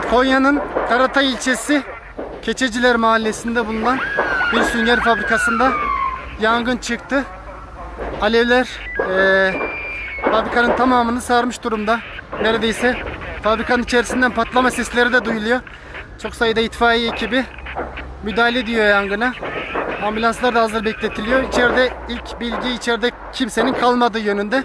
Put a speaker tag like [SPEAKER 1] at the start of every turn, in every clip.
[SPEAKER 1] Evet Konya'nın Karatay ilçesi Keçeciler mahallesinde bulunan bir sünger fabrikasında yangın çıktı. Alevler eee, fabrikanın tamamını sarmış durumda. Neredeyse fabrikanın içerisinden patlama sesleri de duyuluyor. Çok sayıda itfaiye ekibi müdahale ediyor yangına. Ambulanslar da hazır bekletiliyor. İçeride ilk bilgi içeride kimsenin kalmadığı yönünde.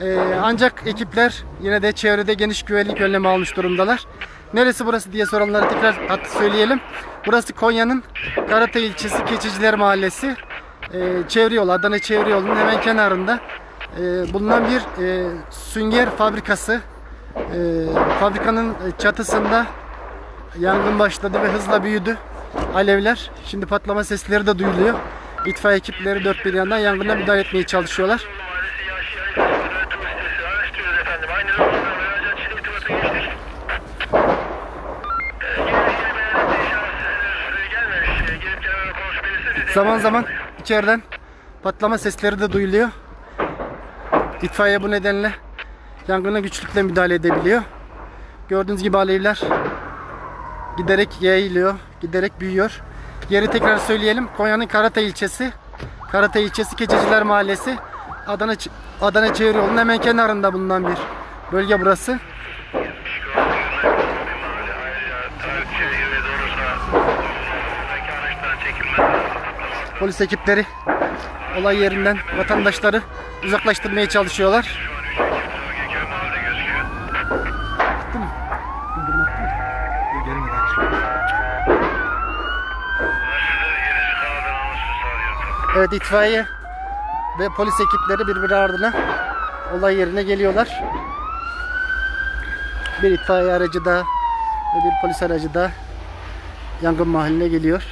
[SPEAKER 1] Ee, ancak ekipler yine de çevrede geniş güvenlik önlemi almış durumdalar. Neresi burası diye soranlara tekrar hat söyleyelim. Burası Konya'nın Karatay ilçesi Keçiciler Mahallesi. Ee, çevre yolu, Adana çevre yolunun hemen kenarında e, bulunan bir e, sünger fabrikası. E, fabrikanın çatısında yangın başladı ve hızla büyüdü. Alevler. Şimdi patlama sesleri de duyuluyor. İtfaiye ekipleri dört bir yandan yangına müdahale etmeye çalışıyorlar. Zaman zaman içeriden patlama sesleri de duyuluyor. İtfaiye bu nedenle yangına güçlükle müdahale edebiliyor. Gördüğünüz gibi alevler giderek yayılıyor, giderek büyüyor. Yeri tekrar söyleyelim. Konya'nın Karatay ilçesi, Karatay ilçesi Keçeciler Mahallesi, Adana Adana Çevre yolunun hemen kenarında bulunan bir bölge burası. Polis ekipleri olay yerinden vatandaşları uzaklaştırmaya çalışıyorlar. Evet itfaiye ve polis ekipleri birbiri ardına olay yerine geliyorlar. Bir itfaiye aracı daha ve bir polis aracı daha yangın mahalline geliyor.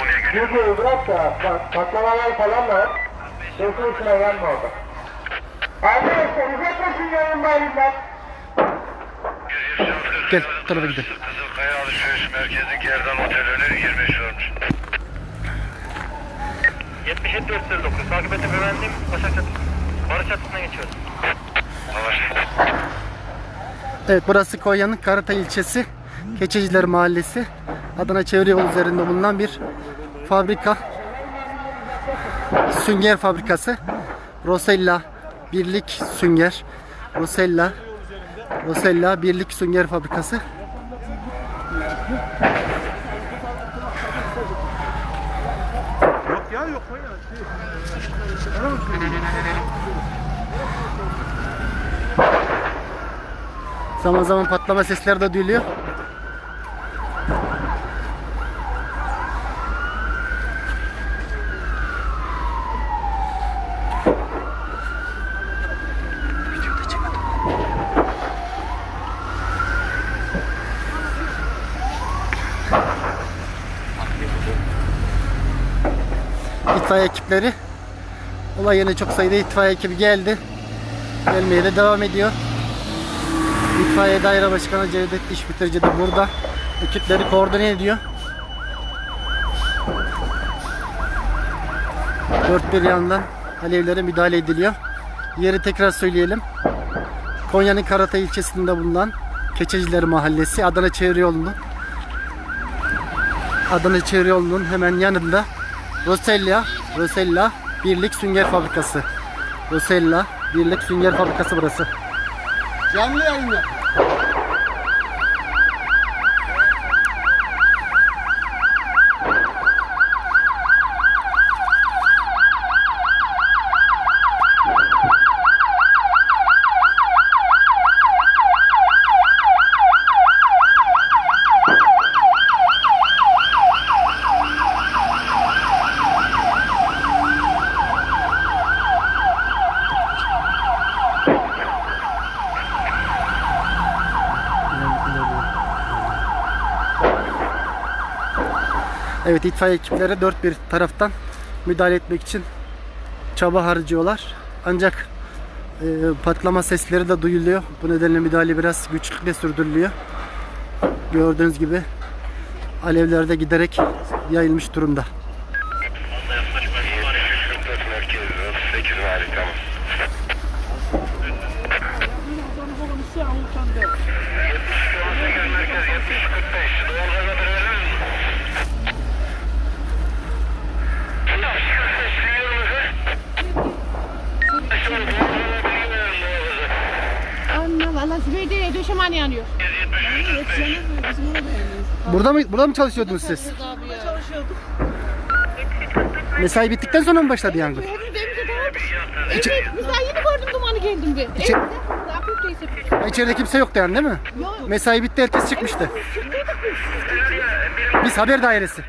[SPEAKER 2] Oraya gidiyoruz.
[SPEAKER 3] Çünkü bırak da bak patlamalar falan var. Sesi içine gelme orada. Arkadaşlar uzaklaşın yanımdayımdan.
[SPEAKER 1] Gel bu tarafa gidelim.
[SPEAKER 2] Kızılkaya Alışveriş Merkezi Gerdan Otel öneri 25 varmış. 77 409 takip edip efendim Başak Çatısı. Barış Çatısı'na geçiyoruz.
[SPEAKER 1] Evet burası Konya'nın Karatay ilçesi Keçeciler Mahallesi. Adana Çevre Yolu üzerinde bulunan bir fabrika. Sünger fabrikası. Rosella Birlik Sünger. Rosella Rosella Birlik Sünger Fabrikası.
[SPEAKER 4] Yok ya yok ya.
[SPEAKER 1] Zaman zaman patlama sesleri de duyuluyor. İtfaiye ekipleri olay yerine çok sayıda itfaiye ekibi geldi. Gelmeye de devam ediyor. İtfaiye Daire Başkanı Cevdet İş Bitirici de burada. Ekipleri koordine ediyor. Dört bir yandan alevlere müdahale ediliyor. Yeri tekrar söyleyelim. Konya'nın Karatay ilçesinde bulunan Keçeciler Mahallesi Adana Çevre Yolu'nun Adana Çevre Yolu'nun hemen yanında Rosella Rosella Birlik Sünger Fabrikası. Rosella Birlik Sünger Fabrikası burası. Yang. Evet itfaiye ekipleri dört bir taraftan müdahale etmek için çaba harcıyorlar. Ancak e, patlama sesleri de duyuluyor. Bu nedenle müdahale biraz güçlükle sürdürülüyor. Gördüğünüz gibi alevler de giderek yayılmış durumda.
[SPEAKER 4] Döşemen yanıyor.
[SPEAKER 1] Burada mı burada mı çalışıyordunuz siz? Mesai bittikten sonra mı başladı yangın?
[SPEAKER 4] Evet, mesela yeni gördüm dumanı geldim Rabbim teyze.
[SPEAKER 1] Ha, İçeride kimse yoktu yani değil mi?
[SPEAKER 4] Yok.
[SPEAKER 1] Mesai bitti herkes çıkmıştı.
[SPEAKER 4] Biz.
[SPEAKER 1] Haber dairesi.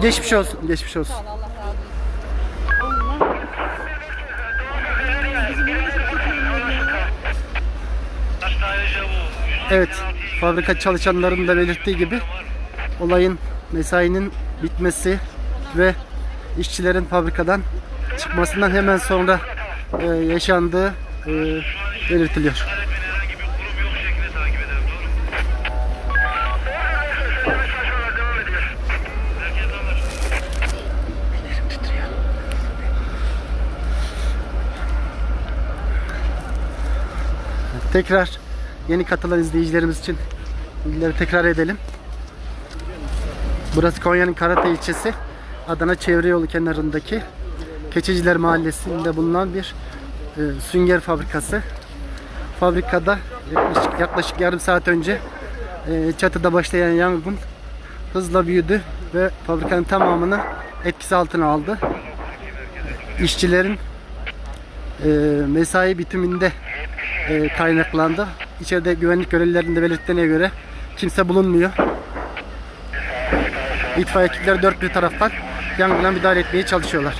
[SPEAKER 1] Geçmiş olsun, geçmiş olsun. Evet, fabrika çalışanlarının da belirttiği gibi olayın mesainin bitmesi ve işçilerin fabrikadan çıkmasından hemen sonra e, yaşandığı e, belirtiliyor. Tekrar yeni katılan izleyicilerimiz için bilgileri tekrar edelim. Burası Konya'nın Karata ilçesi. Adana Çevre Yolu kenarındaki Keçeciler Mahallesi'nde bulunan bir e, sünger fabrikası. Fabrikada yaklaşık, yaklaşık yarım saat önce e, çatıda başlayan yangın hızla büyüdü ve fabrikanın tamamını etkisi altına aldı. İşçilerin e, mesai bitiminde e, kaynaklandı. İçeride güvenlik görevlilerinin de belirttiğine göre kimse bulunmuyor. İtfaiye ekipleri dört bir taraftan yangına müdahale etmeye çalışıyorlar.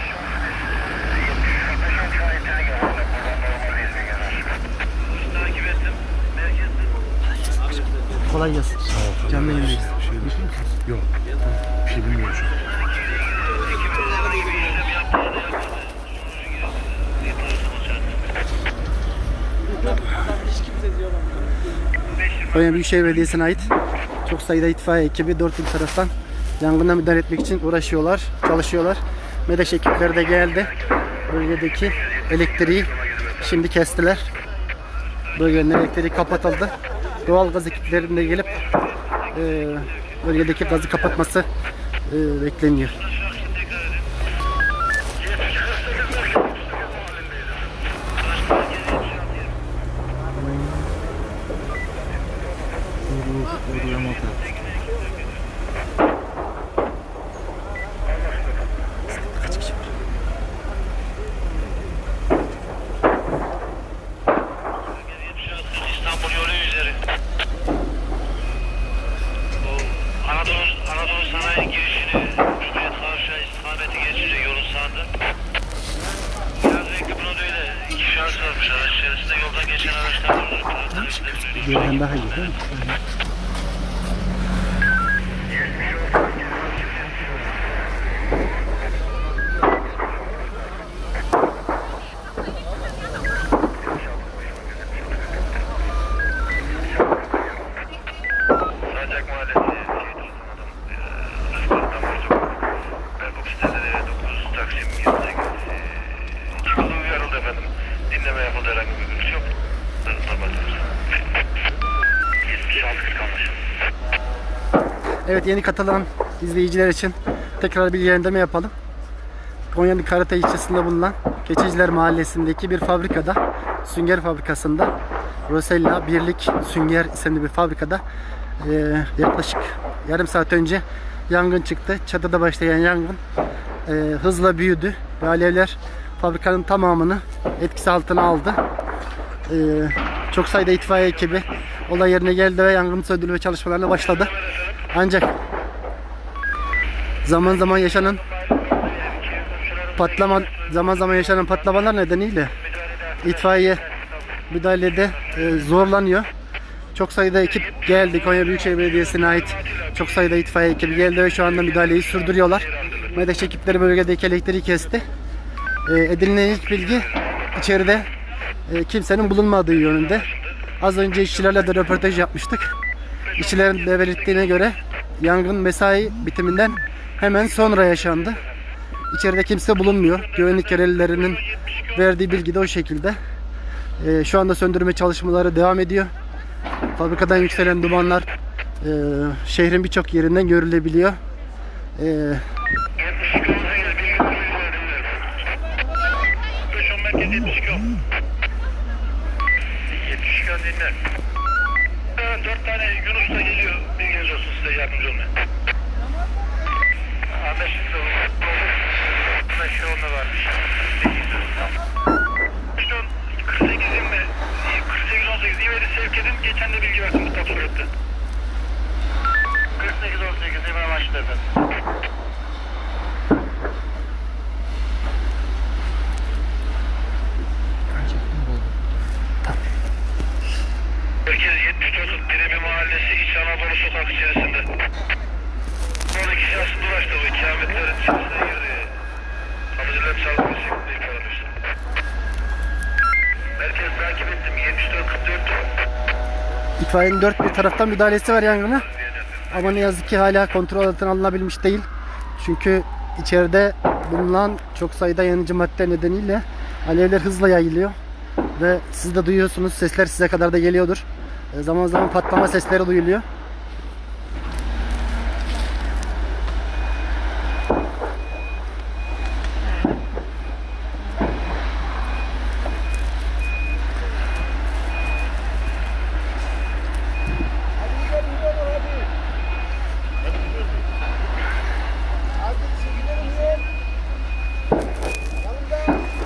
[SPEAKER 1] Kolay gelsin. Canlı yayındayız.
[SPEAKER 5] Yok. Bir şey bilmiyorum şu an.
[SPEAKER 1] Konya Büyükşehir Belediyesi'ne ait çok sayıda itfaiye ekibi dört bir taraftan yangına müdahale etmek için uğraşıyorlar, çalışıyorlar. MEDEŞ ekipleri de geldi. Bölgedeki elektriği şimdi kestiler. Bölgenin elektriği kapatıldı. Doğal gaz ekiplerinin de gelip e, bölgedeki gazı kapatması e, bekleniyor.
[SPEAKER 2] Geçen araçlar var.
[SPEAKER 1] Görünen daha iyi Evet yeni katılan izleyiciler için tekrar bilgilendirme yapalım. Konya'nın Karata ilçesinde bulunan Keçeciler Mahallesi'ndeki bir fabrikada, sünger fabrikasında Rosella Birlik Sünger isimli bir fabrikada eee, yaklaşık yarım saat önce yangın çıktı. Çatıda başlayan yangın eee, hızla büyüdü ve alevler fabrikanın tamamını etkisi altına aldı. Eee, çok sayıda itfaiye ekibi olay yerine geldi ve yangın söndürme çalışmalarına başladı. Ancak zaman zaman yaşanan patlama zaman zaman yaşanan patlamalar nedeniyle itfaiye müdahalede e, zorlanıyor. Çok sayıda ekip geldi. Konya Büyükşehir Belediyesi'ne ait çok sayıda itfaiye ekibi geldi ve şu anda müdahaleyi sürdürüyorlar. MEDEŞ ekipleri bölgedeki elektriği kesti. E, edinilen ilk bilgi içeride e, kimsenin bulunmadığı yönünde. Az önce işçilerle de röportaj yapmıştık. İşçilerin belirttiğine göre yangın mesai bitiminden hemen sonra yaşandı. İçeride kimse bulunmuyor. Güvenlik görevlilerinin verdiği bilgi de o şekilde. Ee, şu anda söndürme çalışmaları devam ediyor. Fabrikadan yükselen dumanlar e, şehrin birçok yerinden görülebiliyor. Ee,
[SPEAKER 2] 72 18 bilgi verdim. 5 10 merkez 72 10. 72 10 dinle. Evet 4 tane Yunus da geliyor. Bilginiz olsun size yardımcı olmaya. Anlaşıldı. Burada şey onda varmış. İşte on 48 20 48 18 İveri sevk edin. Geçen de bilgi verdim bu surette. 48 18 İmam Açtı efendim. 74 Direbi Mahallesi İç Anadolu Sokak içerisinde. Oradaki şahsı dolaştı bu ikametlerin içerisine girdi. Kalıcılar çalgısı şeklinde ifade. Merkez takip ettim 74 44.
[SPEAKER 1] itfaiyenin dört bir taraftan müdahalesi var yangına. Ama ne yazık ki hala kontrol altına alınabilmiş değil. Çünkü içeride bulunan çok sayıda yanıcı madde nedeniyle alevler hızla yayılıyor. Ve siz de duyuyorsunuz sesler size kadar da geliyordur. Zaman zaman patlama sesleri duyuluyor.